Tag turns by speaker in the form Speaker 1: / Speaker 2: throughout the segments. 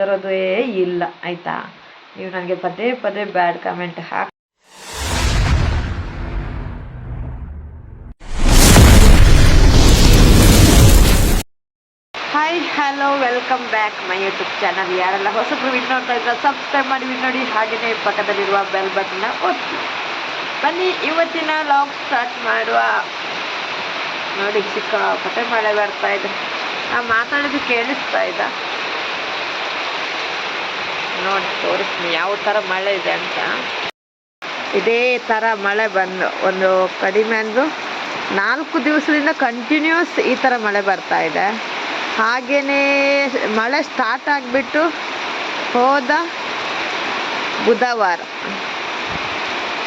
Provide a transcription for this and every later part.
Speaker 1: ಬರೋದೇ ಇಲ್ಲ, ಆಯ್ತಾ? ನೀವು ನನಗೆ ಪದೇ ಪದೇ bad comment hockey hello welcome back my YouTube channel ಯಾರೆಲ್ಲ ಹೊಸಬ್ರು ವಿಡ್ ನೋಡ್ತಾ ಇದ್ರೆ ಸಬ್ಸ್ಕ್ರೈಬ್ ಮಾಡಿ ವಿಡ್ ನೋಡಿ ಹಾಗೆಯೇ ಪಕ್ಕದಲ್ಲಿರುವ ಬೆಲ್ ಬಟನ್ನ ಒತ್ತಿ. ಬನ್ನಿ, ಇವತ್ತಿನ ಲಾಗ್ ಸ್ಟಾರ್ಟ್ ಮಾಡುವ. ನೋಡಿ ಸಿಕ್ಕಾಪಟ್ಟೆ ಮಳೆ ಬರ್ತಾ ಇದೆ. ಆ ಮಾತಾಡೋದು ಕೇಳಿಸ್ತಾ ಇದ್ದ. ನೋಡಿ ತೋರಿಸ್ತೀನಿ. ಯಾವ ಥರ ಮಳೆ ಇದೆ ಅಂತ. ಇದೇ ಥರ ಮಳೆ ಬಂದು, ಒಂದು ಕಡಿಮೆ ಅಂದ್ರು ನಾಲ್ಕು ದಿವಸದಿಂದ ಕಂಟಿನ್ಯೂಸ್ ಈ ಥರ ಮಳೆ ಬರ್ತಾ ಇದೆ. ಹಾಗೆಯೇ ಮಳೆ ಸ್ಟಾರ್ಟ್ ಆಗಿಬಿಟ್ಟು ಹೋದ ಬುಧವಾರ.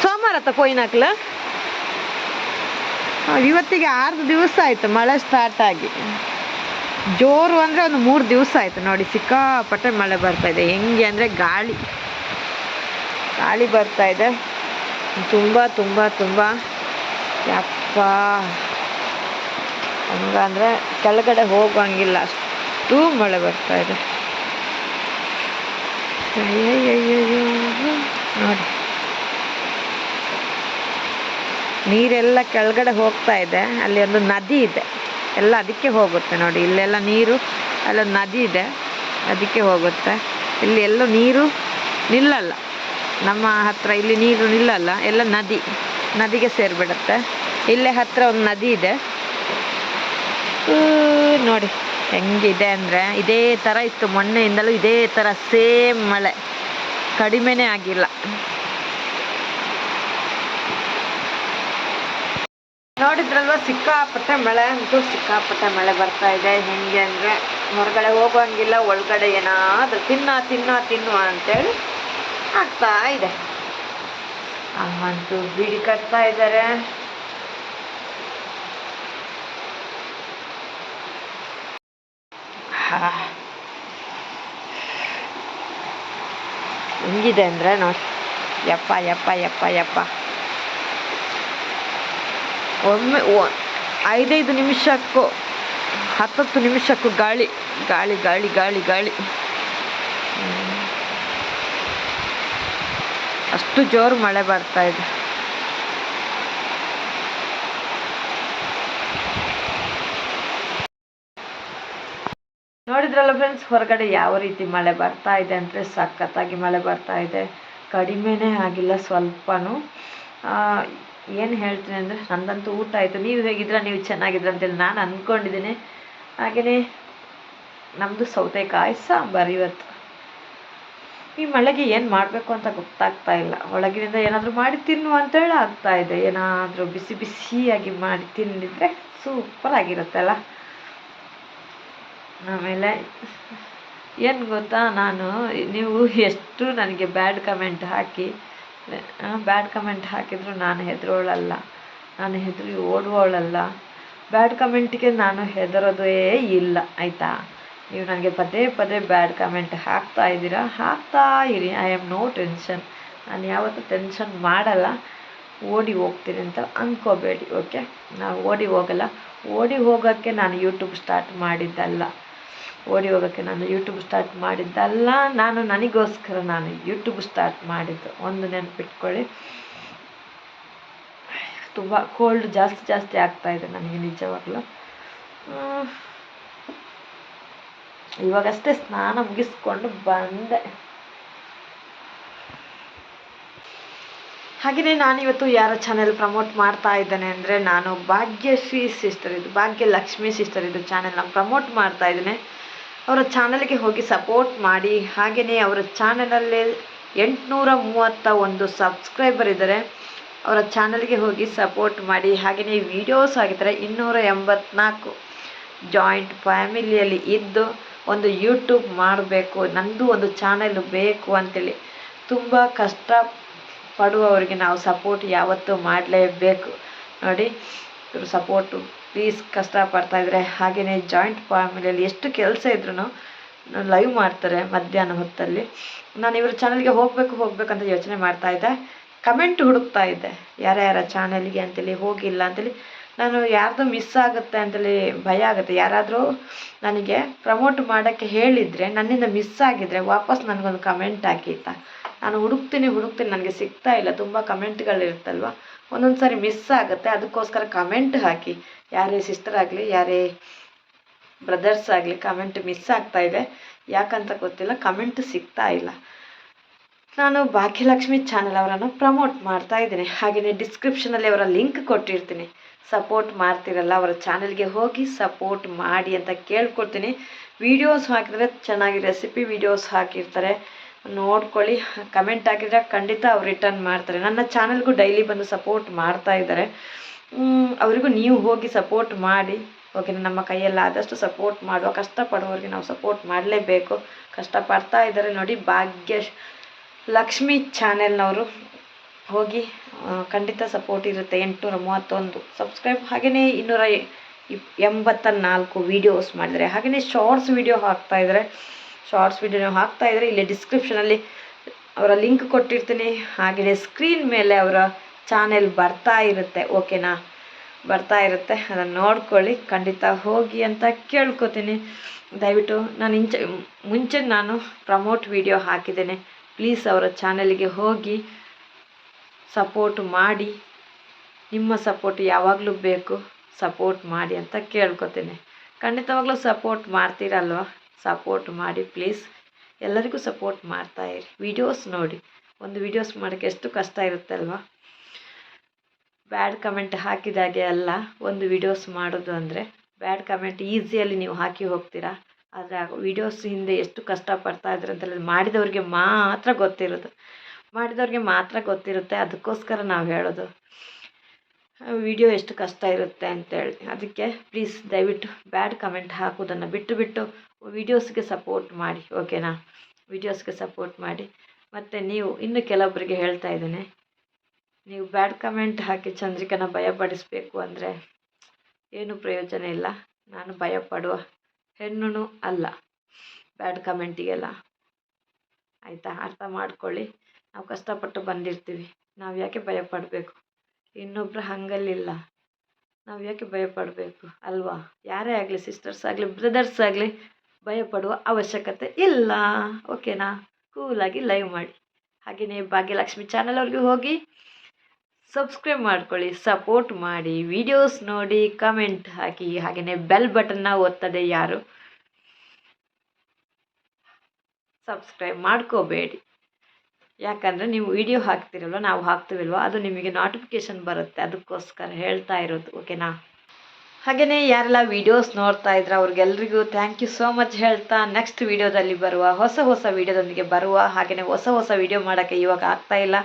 Speaker 1: ಸೋಮವಾರ ತ ಕೊಯ್ನಾಕ್ಲ ಇವತ್ತಿಗೆ ಆರು ದಿವಸ ಆಯಿತು ಮಳೆ ಸ್ಟಾರ್ಟ್ ಆಗಿ. ಜೋರು ಅಂದರೆ ಒಂದು ಮೂರು ದಿವಸ ಆಯಿತು ನೋಡಿ, ಸಿಕ್ಕಾಪಟ್ಟೆ ಮಳೆ ಬರ್ತಾ ಇದೆ. ಹೆಂಗೆ ಅಂದರೆ ಗಾಳಿ. ಗಾಳಿ ಬರ್ತಾ ಇದೆ. ತುಂಬ ತುಂಬ ತುಂಬ. ಯಪ್ಪ. ಹಂಗಂದರೆ ಕೆಳಗಡೆ ಹೋಗೋಂಗಿಲ್ಲ. ಅಷ್ಟು ಮಳೆ ಬರ್ತಾ ಇದೆ. ನೋಡಿ. ನೀರೆಲ್ಲ ಕೆಳಗಡೆ ಹೋಗ್ತಾ ಇದೆ. ಅಲ್ಲಿ ಒಂದು ನದಿ ಇದೆ. ಎಲ್ಲ ಅದಕ್ಕೆ ಹೋಗುತ್ತೆ ನೋಡಿ. ಇಲ್ಲೆಲ್ಲ ನೀರು ಅಲ್ಲೊಂದು ನದಿ ಇದೆ, ಅದಕ್ಕೆ ಹೋಗುತ್ತೆ. ಇಲ್ಲಿ ಎಲ್ಲೂ ನೀರು ನಿಲ್ಲಲ್ಲ. ನಮ್ಮ ಹತ್ರ ಇಲ್ಲಿ ನೀರು ನಿಲ್ಲಲ್ಲ, ಎಲ್ಲ ನದಿ, ನದಿಗೆ ಸೇರಿಬಿಡುತ್ತೆ. ಇಲ್ಲೇ ಹತ್ರ ಒಂದು ನದಿ ಇದೆ. ನೋಡಿ ಹೆಂಗಿದೆ ಅಂದರೆ ಇದೇ ಥರ ಇತ್ತು ಮೊನ್ನೆಯಿಂದಲೂ ಇದೇ ಥರ ಸೇಮ್ ಮಳೆ. ಕಡಿಮೆನೇ ಆಗಿಲ್ಲ. ನೋಡಿದ್ರಲ್ವ, ಸಿಕ್ಕಾಪಟ್ಟೆ ಮಳೆ ಅಂತೂ ಸಿಕ್ಕಾಪಟ್ಟೆ ಮಳೆ ಬರ್ತಾ ಇದೆ. ಹೆಂಗೆ ಅಂದರೆ ಹೊರಗಡೆ ಹೋಗೋಂಗಿಲ್ಲ ಒಳಗಡೆ ಏನಾದರೂ ತಿನ್ನ ತಿನ್ನ, ತಿನ್ನುವ ಅಂತೇಳಿ ಆಗ್ತಾ ಇದೆ. ಅಮ್ಮಂತೂ ಬೀಡಿ ಕಟ್ತಾ ಇದ್ದಾರೆ. ಹೆಂಗಿದೆ ಅಂದರೆ ನೋಡಿ. ಯಪ್ಪ ಯಪ್ಪ ಯಪ್ಪ ಯಪ್ಪ. ಒಮ್ಮೆ ಐದೈದು ನಿಮಿಷಕ್ಕೂ, ಹತ್ತತ್ತು ನಿಮಿಷಕ್ಕೂ ಗಾಳಿ ಗಾಳಿ ಗಾಳಿ ಗಾಳಿ ಗಾಳಿ. ಅಷ್ಟು ಜೋರು ಮಳೆ ಬರ್ತಾ ಇದೆ. ನೋಡಿದ್ರಲ್ಲ ಫ್ರೆಂಡ್ಸ್ ಹೊರಗಡೆ ಯಾವ ರೀತಿ ಮಳೆ ಬರ್ತಾ ಇದೆ ಅಂದರೆ ಸಖತ್ತಾಗಿ ಮಳೆ ಬರ್ತಾ ಇದೆ. ಕಡಿಮೆನೇ ಆಗಿಲ್ಲ, ಸ್ವಲ್ಪನೂ. ಏನು ಹೇಳ್ತೀನಿ ಅಂದರೆ ನಂದಂತೂ ಊಟ ಆಯಿತು. ನೀವು ಹೇಗಿದ್ರೆ ನೀವು ಚೆನ್ನಾಗಿದ್ರ ಅಂತೇಳಿ ನಾನು ಅಂದ್ಕೊಂಡಿದ್ದೀನಿ ಹಾಗೆಯೇ ನಮ್ಮದು ಸೌತೆಕಾಯಿ ಸಾಂಬಾರು ಇವತ್ತು. ಈ ಮಳೆಗೆ ಏನು ಮಾಡಬೇಕು ಅಂತ ಗೊತ್ತಾಗ್ತಾ ಇಲ್ಲ. ಒಳಗಿನಿಂದ ಏನಾದರೂ ಮಾಡಿ ತಿನ್ನು ಅಂತೇಳಿ ಆಗ್ತಾ ಇದೆ. ಏನಾದರೂ ಬಿಸಿ ಬಿಸಿಯಾಗಿ ಮಾಡಿ ತಿಂದಿದ್ರೆ ಸೂಪರ್ ಆಗಿರುತ್ತಲ್ಲ ಆಮೇಲೆ ಏನು ಗೊತ್ತಾ? ನಾನು, ನೀವು ಎಷ್ಟು ನನಗೆ ಬ್ಯಾಡ್ ಕಮೆಂಟ್ ಹಾಕಿ ಬ್ಯಾಡ್ ಕಮೆಂಟ್ ಹಾಕಿದ್ರು ನಾನು ಹೆದರೋಳಲ್ಲ. ನಾನು ಹೆದರಿ ಓಡುವವಳಲ್ಲ ಬ್ಯಾಡ್ ಕಮೆಂಟಿಗೆ ನಾನು ಹೆದರೋದೇ ಇಲ್ಲ, ಆಯಿತಾ? ನೀವು ನನಗೆ ಪದೇ ಪದೇ ಬ್ಯಾಡ್ ಕಮೆಂಟ್ ಹಾಕ್ತಾ ಇದ್ದೀರಾ? ಹಾಕ್ತಾ ಇರಿ. ಐ ಆಮ್ ನೋ ಟೆನ್ಷನ್ ನಾನು ಯಾವತ್ತೂ ಟೆನ್ಷನ್ ಮಾಡಲ್ಲ. ಓಡಿ ಹೋಗ್ತೀನಿ ಅಂತ ಅಂದ್ಕೋಬೇಡಿ ಓಕೆ ನಾವು ಓಡಿ ಹೋಗಲ್ಲ. ಓಡಿ ಹೋಗೋಕ್ಕೆ ನಾನು ಯೂಟ್ಯೂಬ್ ಸ್ಟಾರ್ಟ್ ಮಾಡಿದ್ದಲ್ಲ. ಓಡಿ ಹೋಗೋಕ್ಕೆ ನಾನು ಯೂಟ್ಯೂಬ್ ಸ್ಟಾರ್ಟ್ ಮಾಡಿದ್ದಲ್ಲ, ನಾನು ನನಗೋಸ್ಕರ ನಾನು ಯೂಟ್ಯೂಬ್ ಸ್ಟಾರ್ಟ್ ಮಾಡಿದ್ದು. ಒಂದು ನೆನಪಿಟ್ಕೊಳ್ಳಿ. ತುಂಬ ಕೋಲ್ಡ್ ಜಾಸ್ತಿ ಜಾಸ್ತಿ ಆಗ್ತಾ ಇದೆ ನನಗೆ ನಿಜವಾಗ್ಲೂ. ಇವಾಗಷ್ಟೇ ಸ್ನಾನ ಮುಗಿಸ್ಕೊಂಡು ಬಂದೆ. ಹಾಗೆಯೇ ನಾನಿವತ್ತು ಯಾರ ಚಾನೆಲ್ ಪ್ರಮೋಟ್ ಮಾಡ್ತಾ ಇದ್ದೇನೆ ಅಂದರೆ ನಾನು ಭಾಗ್ಯಶ್ರೀ ಸಿಸ್ಟರ್ ಇದು, ಭಾಗ್ಯಲಕ್ಷ್ಮಿ ಸಿಸ್ಟರ್ ಇದು ಚಾನೆಲ್ನ ಪ್ರಮೋಟ್ ಮಾಡ್ತಾ ಇದ್ದೇನೆ. ಅವರ ಚಾನಲ್ಗೆ ಹೋಗಿ ಸಪೋರ್ಟ್ ಮಾಡಿ. ಹಾಗೆಯೇ ಅವರ ಚಾನಲಲ್ಲಿ ಎಂಟುನೂರ ಮೂವತ್ತ ಒಂದು ಸಬ್ಸ್ಕ್ರೈಬರ್ ಇದ್ದಾರೆ. ಅವರ ಚಾನಲ್ಗೆ ಹೋಗಿ ಸಪೋರ್ಟ್ ಮಾಡಿ. ಹಾಗೆಯೇ ವೀಡಿಯೋಸ್ ಆಗಿದ್ದಾರೆ ಇನ್ನೂರ ಎಂಬತ್ನಾಲ್ಕು ಜಾಯಿಂಟ್ ಫ್ಯಾಮಿಲಿಯಲ್ಲಿ ಇದ್ದು ಒಂದು ಯೂಟ್ಯೂಬ್ ಮಾಡಬೇಕು. ನಂದು ಒಂದು ಚಾನಲ್ ಬೇಕು ಅಂತೇಳಿ ತುಂಬ ಕಷ್ಟ ಪಡುವವರಿಗೆ ನಾವು ಸಪೋರ್ಟ್ ಯಾವತ್ತೂ ಮಾಡಲೇಬೇಕು. ನೋಡಿ ಇವರು ಸಪೋರ್ಟು. ಪ್ಲೀಸ್ ಇದ್ದಾರೆ ಹಾಗೆಯೇ ಜಾಯಿಂಟ್ ಫ್ಯಾಮಿಲಿಯಲ್ಲಿ ಎಷ್ಟು ಕೆಲಸ ಇದ್ರೂ ಲೈವ್ ಮಾಡ್ತಾರೆ ಮಧ್ಯಾಹ್ನ ಹೊತ್ತಲ್ಲಿ. ನಾನು ಇವ್ರ ಚಾನಲ್ಗೆ ಹೋಗಬೇಕು ಅಂತ ಯೋಚನೆ ಮಾಡ್ತಾ ಇದ್ದೆ. ಕಮೆಂಟ್ ಹುಡುಕ್ತಾ ಇದ್ದೆ. ಯಾರ್ಯಾರ ಚಾನಲ್ಗೆ ಅಂತೇಳಿ, ಹೋಗಿಲ್ಲ ಅಂತೇಳಿ. ನಾನು ಯಾರ್ದು ಮಿಸ್ ಆಗುತ್ತೆ ಅಂತೇಳಿ ಭಯ ಆಗುತ್ತೆ. ಯಾರಾದರೂ ನನಗೆ ಪ್ರಮೋಟ್ ಮಾಡೋಕ್ಕೆ ಹೇಳಿದರೆ, ನನ್ನಿಂದ ಮಿಸ್ ಆಗಿದ್ರೆ ವಾಪಸ್ ನನಗೊಂದು ಕಮೆಂಟ್ ಹಾಕಿ ನಾನು ಹುಡುಕ್ತೀನಿ ಹುಡುಕ್ತೀನಿ, ನನಗೆ ಸಿಗ್ತಾ ಇಲ್ಲ. ತುಂಬ ಕಮೆಂಟ್ಗಳಿರುತ್ತಲ್ವ ಒಂದೊಂದು ಸಾರಿ ಮಿಸ್ ಆಗುತ್ತೆ. ಅದಕ್ಕೋಸ್ಕರ ಕಮೆಂಟ್ ಹಾಕಿ. ಯಾರೇ ಸಿಸ್ಟರ್ ಆಗಲಿ, ಯಾರೇ ಬ್ರದರ್ಸ್ ಆಗಲಿ ಕಮೆಂಟ್ ಮಿಸ್ ಆಗ್ತಾ ಇದೆ. ಯಾಕಂತ ಗೊತ್ತಿಲ್ಲ ಕಮೆಂಟ್ ಸಿಗ್ತಾ ಇಲ್ಲ. ನಾನು ಭಾಗ್ಯಲಕ್ಷ್ಮಿ ಚಾನಲ್ ಅವರನ್ನು ಪ್ರಮೋಟ್ ಮಾಡ್ತಾ ಇದ್ದೀನಿ. ಹಾಗೆಯೇ ಡಿಸ್ಕ್ರಿಪ್ಷನಲ್ಲಿ ಅವರ ಲಿಂಕ್ ಕೊಟ್ಟಿರ್ತೀನಿ. ಸಪೋರ್ಟ್ ಮಾಡ್ತಿರಲ್ಲ ಅವರ ಚಾನಲ್ಗೆ ಹೋಗಿ ಸಪೋರ್ಟ್ ಮಾಡಿ ಅಂತ ಕೇಳ್ಕೊಡ್ತೀನಿ. ವೀಡಿಯೋಸ್ ಹಾಕಿದರೆ ಚೆನ್ನಾಗಿ ರೆಸಿಪಿ ವೀಡಿಯೋಸ್ ಹಾಕಿರ್ತಾರೆ. ನೋಡ್ಕೊಳ್ಳಿ ಕಮೆಂಟ್ ಹಾಕಿದರೆ ಖಂಡಿತ ಅವ್ರು ರಿಟರ್ನ್ ಮಾಡ್ತಾರೆ. ನನ್ನ ಚಾನಲ್ಗೂ ಡೈಲಿ ಬಂದು ಸಪೋರ್ಟ್ ಮಾಡ್ತಾ ಇದ್ದಾರೆ. ಅವರಿಗೂ ನೀವು ಹೋಗಿ ಸಪೋರ್ಟ್ ಮಾಡಿ. ಓಕೆ ನಮ್ಮ ಕೈಯಲ್ಲಿ ಆದಷ್ಟು ಸಪೋರ್ಟ್ ಮಾಡುವ, ಕಷ್ಟಪಡುವವರಿಗೆ ನಾವು ಸಪೋರ್ಟ್ ಮಾಡಲೇಬೇಕು. ಕಷ್ಟಪಡ್ತಾ ಇದ್ದಾರೆ ನೋಡಿ ಭಾಗ್ಯ ಲಕ್ಷ್ಮಿ ಚಾನೆಲ್ನವರು ಹೋಗಿ ಖಂಡಿತ ಸಪೋರ್ಟ್ ಇರುತ್ತೆ. ಎಂಟುನೂರ ಮೂವತ್ತೊಂದು ಸಬ್ಸ್ಕ್ರೈಬ್ ಹಾಗೆಯೇ ಇನ್ನೂರ ಎಂಬತ್ತ ನಾಲ್ಕು ವೀಡಿಯೋಸ್ ಮಾಡಿದರೆ ಹಾಗೆಯೇ ಶಾರ್ಟ್ಸ್ ವೀಡಿಯೋ ಹಾಕ್ತಾ ಇದ್ದಾರೆ. ಶಾರ್ಟ್ಸ್ ವೀಡಿಯೋ ಹಾಕ್ತಾ ಇದ್ದಾರೆ ಇಲ್ಲಿ ಡಿಸ್ಕ್ರಿಪ್ಷನಲ್ಲಿ ಅವರ ಲಿಂಕ್ ಕೊಟ್ಟಿರ್ತೀನಿ. ಹಾಗೆಯೇ ಸ್ಕ್ರೀನ್ ಮೇಲೆ ಅವರ ಚಾನೆಲ್ ಬರ್ತಾ ಇರುತ್ತೆ, ಓಕೆನಾ? ಬರ್ತಾ ಇರುತ್ತೆ, ಅದನ್ನು ನೋಡ್ಕೊಳ್ಳಿ, ಖಂಡಿತ ಹೋಗಿ ಅಂತ ಕೇಳ್ಕೊತೀನಿ. ದಯವಿಟ್ಟು ನಾನು ಇಂಚೆ, ಮುಂಚೆ ನಾನು ಪ್ರಮೋಟ್ ವಿಡಿಯೋ ಹಾಕಿದ್ದೇನೆ. ಪ್ಲೀಸ್ ಅವರ ಚಾನೆಲ್ಗೆ ಹೋಗಿ ಸಪೋರ್ಟ್ ಮಾಡಿ. ನಿಮ್ಮ ಸಪೋರ್ಟ್ ಯಾವಾಗಲೂ ಬೇಕು, ಸಪೋರ್ಟ್ ಮಾಡಿ ಅಂತ ಕೇಳ್ಕೊತೀನಿ. ಖಂಡಿತವಾಗ್ಲೂ ಸಪೋರ್ಟ್ ಮಾಡ್ತೀರಲ್ವ? ಸಪೋರ್ಟ್ ಮಾಡಿ, ಪ್ಲೀಸ್. ಎಲ್ಲರಿಗೂ ಸಪೋರ್ಟ್ ಮಾಡ್ತಾ ಇರಿ. ವಿಡಿಯೋಸ್ ನೋಡಿ. ಒಂದು ವಿಡಿಯೋಸ್ ಮಾಡೋಕ್ಕೆ ಎಷ್ಟು ಕಷ್ಟ ಇರುತ್ತೆ ಬ್ಯಾಡ್ ಕಮೆಂಟ್ ಹಾಕಿದಾಗೆ ಅಲ್ಲ, ಒಂದು ವಿಡಿಯೋಸ್ ಮಾಡೋದು ಅಂದರೆ ಬ್ಯಾಡ್ ಕಮೆಂಟ್ ಈಸಿಯಲ್ಲಿ ನೀವು ಹಾಕಿ ಹೋಗ್ತೀರಾ. ಆದರೆ ಆ ವಿಡಿಯೋಸ್ ಹಿಂದೆ ಎಷ್ಟು ಕಷ್ಟಪಡ್ತಾ ಇದ್ರು ಅಂತೇಳಿ ಮಾಡಿದವ್ರಿಗೆ ಮಾತ್ರ ಗೊತ್ತಿರೋದು. ಮಾಡಿದವ್ರಿಗೆ ಮಾತ್ರ ಗೊತ್ತಿರುತ್ತೆ, ಅದಕ್ಕೋಸ್ಕರ ನಾವು ಹೇಳೋದು. ವಿಡಿಯೋ ಎಷ್ಟು ಕಷ್ಟ ಇರುತ್ತೆ ಅಂತೇಳಿ. ಅದಕ್ಕೆ ಪ್ಲೀಸ್ ದಯವಿಟ್ಟು ಬ್ಯಾಡ್ ಕಮೆಂಟ್ ಹಾಕೋದನ್ನು ಬಿಟ್ಟು ಬಿಟ್ಟು ವಿಡಿಯೋಸ್ಗೆ ಸಪೋರ್ಟ್ ಮಾಡಿ ಓಕೆನಾ ವಿಡಿಯೋಸ್ಗೆ ಸಪೋರ್ಟ್ ಮಾಡಿ. ಮತ್ತು ನೀವು ಇನ್ನು ಕೆಲವೊಬ್ಬರಿಗೆ ಹೇಳ್ತಾ ಇದ್ದೇನೆ. ನೀವು ಬ್ಯಾಡ್ ಕಮೆಂಟ್ ಹಾಕಿ ಚಂದ್ರಿಕನ ಭಯಪಡಿಸ್ಬೇಕು ಅಂದರೆ ಏನು ಪ್ರಯೋಜನ ಇಲ್ಲ. ನಾನು ಭಯಪಡುವ ಹೆಣ್ಣು ಅಲ್ಲ. ಬ್ಯಾಡ್ ಕಮೆಂಟಿಗೆಲ್ಲ. ಆಯಿತಾ? ಅರ್ಥ ಮಾಡ್ಕೊಳ್ಳಿ. ನಾವು ಕಷ್ಟಪಟ್ಟು ಬಂದಿರ್ತೀವಿ. ನಾವು ಯಾಕೆ ಭಯಪಡಬೇಕು? ಇನ್ನೊಬ್ಬರು ಹಂಗಲ್ಲಿಲ್ಲ. ನಾವು ಯಾಕೆ ಭಯಪಡಬೇಕು? ಅಲ್ವಾ? ಯಾರೇ ಆಗಲಿ ಸಿಸ್ಟರ್ಸ್ ಆಗಲಿ ಬ್ರದರ್ಸ್ ಆಗಲಿ ಭಯಪಡುವ ಅವಶ್ಯಕತೆ ಇಲ್ಲ. ಓಕೆನಾ ಕೂಲಾಗಿ ಲೈವ್ ಮಾಡಿ. ಹಾಗೆಯೇ ಭಾಗ್ಯಲಕ್ಷ್ಮಿ ಚಾನಲ್ ಅವ್ರಿಗೆ ಹೋಗಿ ಸಬ್ಸ್ಕ್ರೈಬ್ ಮಾಡ್ಕೊಳ್ಳಿ ಸಪೋರ್ಟ್ ಮಾಡಿ ವಿಡಿಯೋಸ್ ನೋಡಿ ಕಮೆಂಟ್ ಹಾಕಿ ಹಾಗೆಯೇ ಬೆಲ್ ಬಟನ್ನ ಒತ್ತದೆ ಯಾರು? ಸಬ್ಸ್ಕ್ರೈಬ್ ಮಾಡ್ಕೋಬೇಡಿ. ಯಾಕಂದರೆ ನೀವು ವಿಡಿಯೋ ಹಾಕ್ತಿರಲ್ವ, ನಾವು ಹಾಕ್ತೀವಲ್ವ, ಅದು ನಿಮಗೆ ನೋಟಿಫಿಕೇಶನ್ ಬರುತ್ತೆ, ಅದಕ್ಕೋಸ್ಕರ ಹೇಳ್ತಾ ಇರೋದು ಓಕೆನಾ ಹಾಗೆಯೇ ಯಾರೆಲ್ಲ ವೀಡಿಯೋಸ್ ನೋಡ್ತಾ ಇದ್ರೆ, ಅವ್ರಿಗೆಲ್ರಿಗೂ ಥ್ಯಾಂಕ್ ಯು ಸೋ ಮಚ್ ಹೇಳ್ತಾ ನೆಕ್ಸ್ಟ್ ವಿಡಿಯೋದಲ್ಲಿ ಬರುವ ಹೊಸ ಹೊಸ ವಿಡಿಯೋದೊಂದಿಗೆ ಬರುವ ಹಾಗೆಯೇ ಹೊಸ ಹೊಸ ವಿಡಿಯೋ ಮಾಡೋಕ್ಕೆ ಇವಾಗ ಆಗ್ತಾ ಇಲ್ಲ.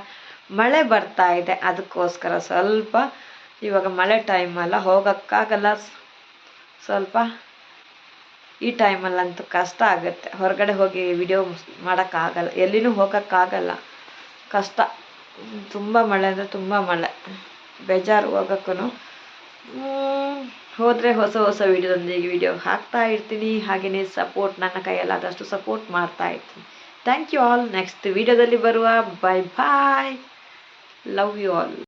Speaker 1: ಮಳೆ ಬರ್ತಾ ಇದೆ. ಅದಕ್ಕೋಸ್ಕರ ಸ್ವಲ್ಪ ಇವಾಗ ಮಳೆ ಟೈಮಲ್ಲ ಹೋಗೋಕ್ಕಾಗಲ್ಲ. ಸ್ವಲ್ಪ ಈ ಟೈಮಲ್ಲಂತೂ ಕಷ್ಟ ಆಗುತ್ತೆ. ಹೊರಗಡೆ ಹೋಗಿ ವಿಡಿಯೋ ಮಾಡೋಕ್ಕಾಗಲ್ಲ. ಎಲ್ಲಿನೂ ಹೋಗೋಕ್ಕಾಗಲ್ಲ. ಕಷ್ಟ. ತುಂಬ ಮಳೆ ಅಂದರೆ ತುಂಬ ಮಳೆ. ಬೇಜಾರು ಹೋಗೋಕ್ಕೂ ಹೋದರೆ ಹೊಸ ಹೊಸ ವಿಡಿಯೋದೊಂದಿಗೆ ವಿಡಿಯೋ ಹಾಕ್ತಾ ಇರ್ತೀನಿ. ಹಾಗೆಯೇ ಸಪೋರ್ಟ್ ನನ್ನ ಕೈಯಲ್ಲಾದಷ್ಟು ಸಪೋರ್ಟ್ ಮಾಡ್ತಾ ಇರ್ತೀನಿ. ಥ್ಯಾಂಕ್ ಯು ಆಲ್ ನೆಕ್ಸ್ಟ್ ವಿಡಿಯೋದಲ್ಲಿ ಬರುವ. ಬಾಯ್ ಬಾಯ್ Love you all.